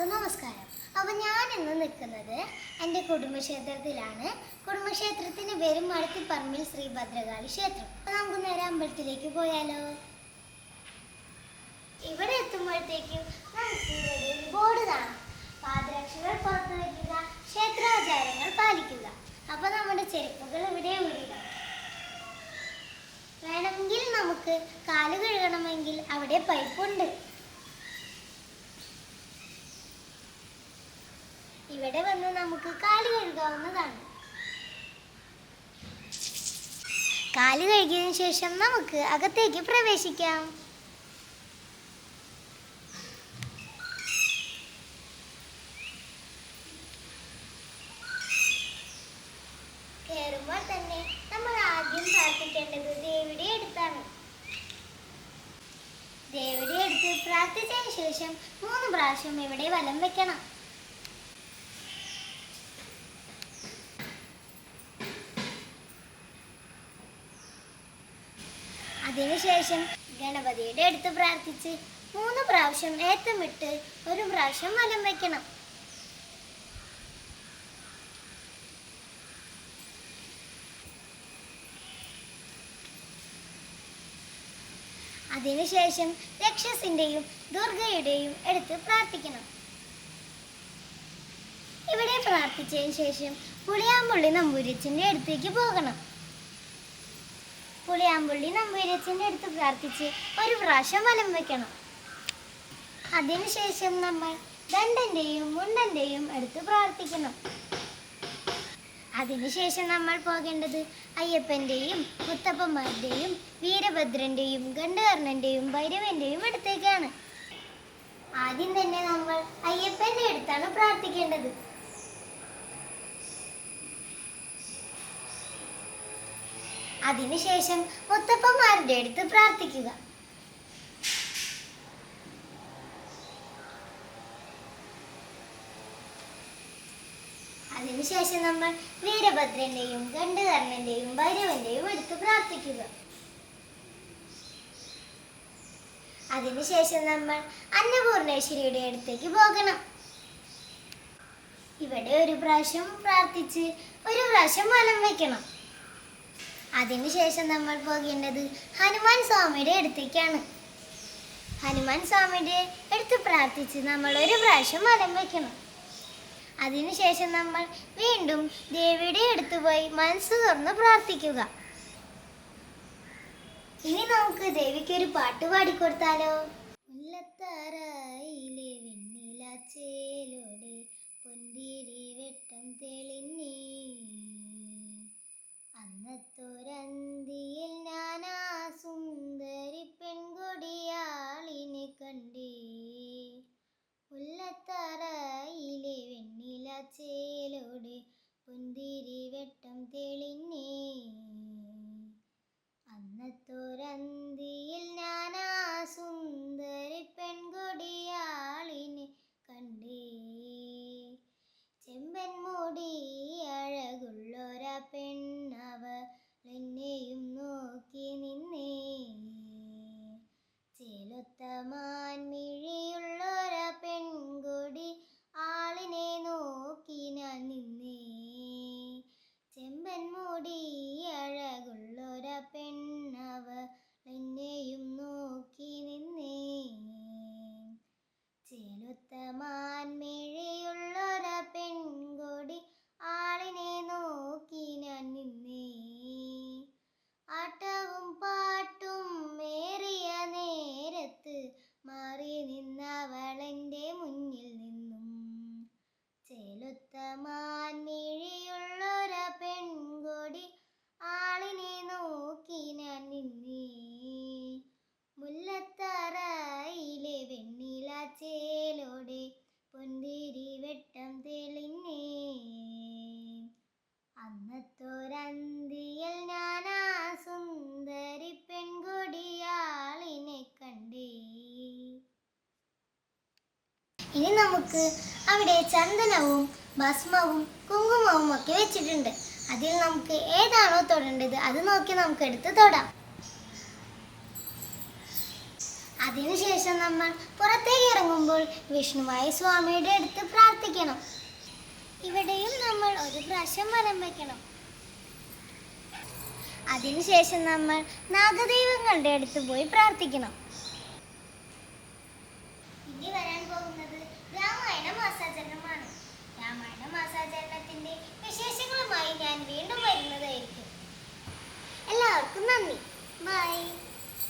എല്ലാവർക്കും നമസ്കാരം. അപ്പോൾ ഞാൻ ഇന്ന് നിൽക്കുന്നത് എന്റെ കുടുംബക്ഷേത്രത്തിലാണ്. കുടുംബക്ഷേത്രത്തിന്റെ പേര് മടത്തിപ്പറമ്പിൽ ശ്രീ ഭദ്രകാളി ക്ഷേത്രം. അപ്പോൾ നമുക്ക് നേരെ അമ്പലത്തിലേക്ക് പോയാലോ? ഇവിടെ എത്തുമ്പോഴത്തേക്കും നമുക്ക് ബോർഡ് കാണാം. പാദരക്ഷകൾ പുറത്തു വയ്ക്കുക ക്ഷേത്രാചാരങ്ങൾ പാലിക്കുക. അപ്പോൾ നമ്മുടെ ചെരുപ്പുകൾ ഇവിടെ വിടുക വേണമെങ്കിൽ നമുക്ക് കാൽ കഴുകണമെങ്കിൽ അവിടെ പൈപ്പുണ്ട് ഇവിടെ വന്ന് നമുക്ക് കാൽ കഴുകാവുന്നതാണ്. കാൽ കഴുകിയതിനു ശേഷം നമുക്ക് അകത്തേക്ക് പ്രവേശിക്കാം. കയറുമ്പോൾ തന്നെ നമ്മൾ ആദ്യം പ്രാർത്ഥിക്കേണ്ടത് ദേവിയുടെ അടുത്താണ്. ദേവിയുടെ അടുത്ത് പ്രാർത്ഥിച്ചതിന് ശേഷം മൂന്ന് പ്രാവശ്യം ഇവിടെ വലം വെക്കണം. അതിനുശേഷം ഗണപതിയുടെ അടുത്ത് പ്രാർത്ഥിച്ച് മൂന്ന് പ്രാവശ്യം ഏത്തമിട്ട് ഒരു പ്രാവശ്യം വലം വയ്ക്കണം അതിനുശേഷം രക്ഷസിന്റെയും ദുർഗയുടെയും എടുത്ത് പ്രാർത്ഥിക്കണം. ഇവിടെ പ്രാർത്ഥിച്ചതിന് ശേഷം പുളിയാമ്പുള്ളി നമ്പൂരിച്ചിന്റെ അടുത്തേക്ക് പോകണം. പുളിയാമ്പുള്ളി നമ്പൂരച്ചന്റെ അടുത്ത് പ്രാർത്ഥിച്ച് ഒരു പ്രാവശ്യം വലം വെക്കണം. അതിനുശേഷം നമ്മൾ ദണ്ടന്റെയും മുണ്ടന്റെയും അടുത്ത് പ്രാർത്ഥിക്കണം. അതിനുശേഷം നമ്മൾ പോകേണ്ടത് അയ്യപ്പന്റെയും മുത്തപ്പന്മാരുടെയും വീരഭദ്രന്റെയും ഗണ്ഡകർണന്റെയും ഭൈരവന്റെയും അടുത്തേക്കാണ്. ആദ്യം തന്നെ നമ്മൾ അയ്യപ്പന്റെ അടുത്താണ് പ്രാർത്ഥിക്കേണ്ടത്. അതിനുശേഷം മുത്തപ്പന്മാരുടെ അടുത്ത് പ്രാർത്ഥിക്കുക. അതിനുശേഷം നമ്മൾ വീരഭദ്രന്റെയും ഗണ്ഡകർണന്റെയും ഭൈരവന്റെയും എടുത്ത് പ്രാർത്ഥിക്കുക. അതിനുശേഷം നമ്മൾ അന്നപൂർണേശ്വരിയുടെ അടുത്തേക്ക് പോകണം. ഇവിടെ ഒരു പ്രാവശ്യം പ്രാർത്ഥിച്ച് ഒരു പ്രാവശ്യം വലം വെക്കണം. അതിനുശേഷം നമ്മൾ പോകേണ്ടത് ഹനുമാൻ സ്വാമിയുടെ അടുത്തേക്കാണ്. ഹനുമാൻ സ്വാമിയുടെ അടുത്ത് പ്രാർത്ഥിച്ച് നമ്മൾ ഒരു പ്രാവശ്യം മലം വയ്ക്കണം അതിനുശേഷം നമ്മൾ വീണ്ടും ദേവിയുടെ അടുത്ത് പോയി മനസ്സ് തുറന്ന് പ്രാർത്ഥിക്കുക. ഇനി നമുക്ക് ദേവിക്ക് ഒരു പാട്ട് പാടിക്കൊടുത്താലോ? മുല്ലത്താറായിലെ പൊന്തിരി വെട്ടം തെളിഞ്ഞേ പൊന്തിരി മാൻമിഴിയുള്ളൊര ഇനി നമുക്ക് അവിടെ ചന്ദനവും ഭസ്മവും കുങ്കുമവും ഒക്കെ വെച്ചിട്ടുണ്ട്. അതിൽ നമുക്ക് ഏതാണോ തൊടേണ്ടത് അത് നോക്കി നമുക്ക് എടുത്ത് തൊടാം. അതിനുശേഷം നമ്മൾ പുറത്തേക്ക് ഇറങ്ങുമ്പോൾ വിഷ്ണുവായ സ്വാമിയുടെ അടുത്ത് പ്രാർത്ഥിക്കണം. ഇവിടെയും നമ്മൾ ഒരു പ്രാവശ്യം വലം വയ്ക്കണം അതിനുശേഷം നമ്മൾ നാഗദൈവങ്ങളുടെ അടുത്ത് പോയി പ്രാർത്ഥിക്കണം. രാമായണ മാസാചരണത്തിന്റെ വിശേഷങ്ങളുമായി ഞാൻ വീണ്ടും വരുന്നതായിരിക്കും. എല്ലാവർക്കും നന്ദി. ബൈ.